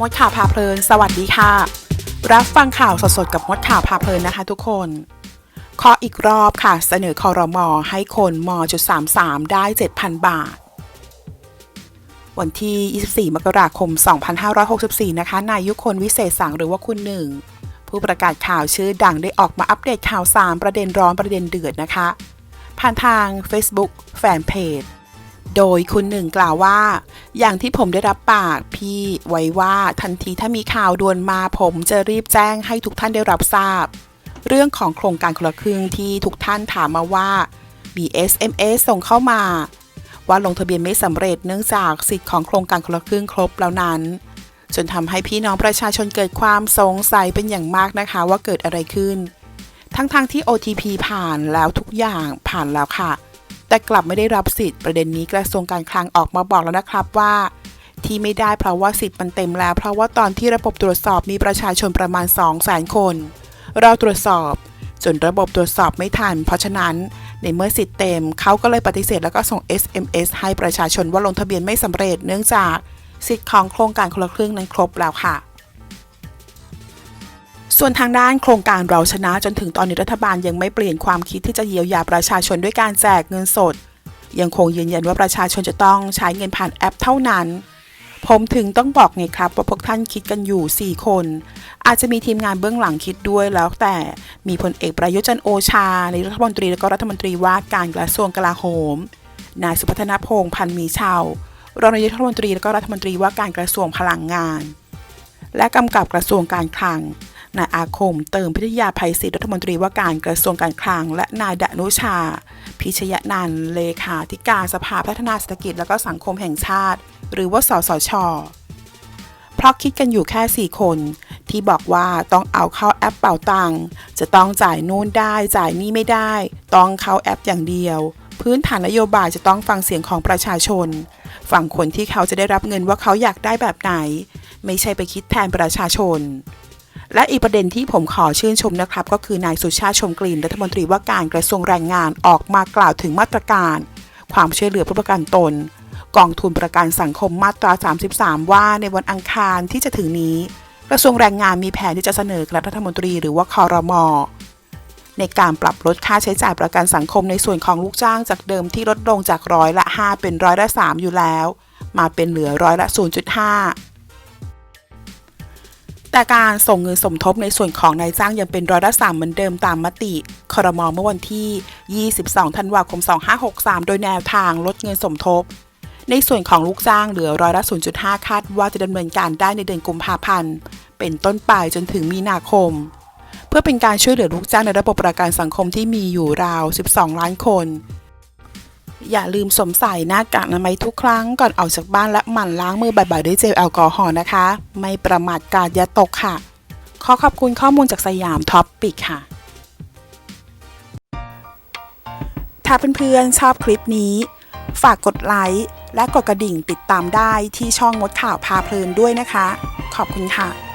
มดข่าวพาเพลิน สวัสดีค่ะ รับฟังข่าวสดๆกับมดข่าวพาเพลินนะคะทุกคนขออีกรอบค่ะ เสนอคอรมอให้คนมจุด33 ได้ 7,000 บาท วันที่ 24 มกราคม 2564 นะคะ นายยุคนวิเศษสังหรือว่าคุณหนึ่ง ผู้ประกาศข่าวชื่อดังได้ออกมาอัปเดตข่าวสารประเด็นร้อนประเด็นเดือดนะคะ ผ่านทาง Facebook แฟนเพจ โดยคุณหนึ่งกล่าวว่า อย่างที่ผมได้รับปากพี่ไว้ว่าทันทีถ้ามีข่าวด่วนมาผมจะรีบแจ้งให้ทุกท่านได้รับทราบ เรื่องของโครงการคนละครึ่งที่ทุกท่านถามมาว่ามี SMS ส่งเข้ามา ว่าลงทะเบียนไม่สำเร็จเนื่องจากสิทธิ์ของโครงการคนละครึ่งครบแล้วนั้นจนทำให้พี่น้องประชาชนเกิดความสงสัยเป็นอย่างมากนะคะว่าเกิดอะไรขึ้น ทั้งๆทที่ OTP ผ่านแล้วทุกอย่างผ่านแล้วค่ะ แต่กลับไม่ได้รับสิทธิ์ประเด็นนี้กระทรวงการคลังออกมาบอกแล้วนะครับว่า ที่ไม่ได้เพราะว่าสิทธิ์มันเต็มแล้ว เพราะว่าตอนที่ระบบตรวจสอบมีประชาชนประมาณ 2 0 0 0 0 0 คน เราตรวจสอบจนระบบตรวจสอบไม่ทัน เพราะฉะนั้น ในเมื่อสิทธิ์เต็มเขาก็เลยปฏิเสธแล้วก็ส่ง SMS ให้ประชาชนว่าลงทะเบียนไม่สำเร็จเนื่องจากสิทธิ์ของโครงการคนละครึ่งนั้นครบแล้วค่ะ ส่วนทางด้านโครงการเราชนะจนถึงตอนนี้รัฐบาลยังไม่เปลี่ยนความคิดที่จะเยียวยาประชาชนด้วยการแจกเงินสด ยังคงยืนยันว่าประชาชนจะต้องใช้เงินผ่านแอปเท่านั้น ผมถึงต้องบอกไงครับว่าพวกท่านคิดกันอยู่ 4 คน อาจจะมีทีมงานเบื้องหลังคิดด้วยแล้วแต่มีพลเอกประยุทธ์จันโอชา ในรัฐมนตรีและก็รัฐมนตรีว่าการกระทรวงกลาโหมนายสุพัฒนพงษ์พันมีชาวรองนายกรัฐมนตรีและก็รัฐมนตรีว่าการกระทรวงพลังงาน และกำกับกระทรวงการคลัง นายอาคม เติมพิทยาภัยศิษย์รัฐมนตรีว่าการกระทรวงการคลัง และนายดนุชา พิชยนันเลขาธิการสภาพัฒนาเศรษฐกิจและก็สังคมแห่งชาติ หรือว่าสสช เพราะคิดกันอยู่แค่ 4 คน ที่บอกว่าต้องเอาเข้าแอปเป่าตังจะต้องจ่ายนู่นได้จ่ายนี่ไม่ได้ ต้องเข้าแอปอย่างเดียว พื้นฐานนโยบายจะต้องฟังเสียงของประชาชนฝั่งคนที่เขาจะได้รับเงินว่าเขาอยากได้แบบไหน ไม่ใช่ไปคิดแทนประชาชน และอีกประเด็นที่ผมขอชื่นชมนะครับ ก็คือนายสุชาติชมกลิ่นรัฐมนตรีว่าการกระทรวงแรงงานออกมากล่าวถึงมาตรการ ความช่วยเหลือผู้ประกันตน กองทุนประกันสังคมมาตรา 33 ว่าในวันอังคารที่จะถึงนี้ กระทรวงแรงงานมีแผนที่จะเสนอกับรัฐมนตรีหรือว่าคอรมอในการปรับลดค่าใช้จ่ายประกันสังคมในส่วนของลูกจ้างจากเดิมที่ลดลงจากร้อยละ 5 เป็นร้อยละ 3 อยู่แล้ว มาเป็นเหลือร้อยละ 0.5 แต่การส่งเงินสมทบในส่วนของนายจ้างยังเป็นร้อยละสามเหมือนเดิมตามมติคอรมอเมื่อวันที่ 22 ธันวาคม 2563 โดยแนวทางลดเงินสมทบ ในส่วนของลูกจ้างเหลือร้อยละ 0.5 คาดว่าจะดำเนินการได้ในเดือนกุมภาพันธ์ เป็นต้นไปจนถึงมีนาคม เพื่อเป็นการช่วยเหลือลูกจ้างในระบบประกันสังคมที่มีอยู่ราว 12 ล้านคน อย่าลืมสวมใส่หน้ากากอนามัยทุกครั้งก่อนออกจากบ้านและหมั่นล้างมือบ่อยๆด้วยเจลแอลกอฮอล์นะคะ ไม่ประมาทกาดอย่าตกค่ะ ขอขอบคุณข้อมูลจากสยามท็อปปิกค่ะ ถ้าเพื่อนๆชอบคลิปนี้ ฝากกดไลค์และกดกระดิ่งติดตามได้ที่ช่องมดข่าวพาเพลินด้วยนะคะ ขอบคุณค่ะ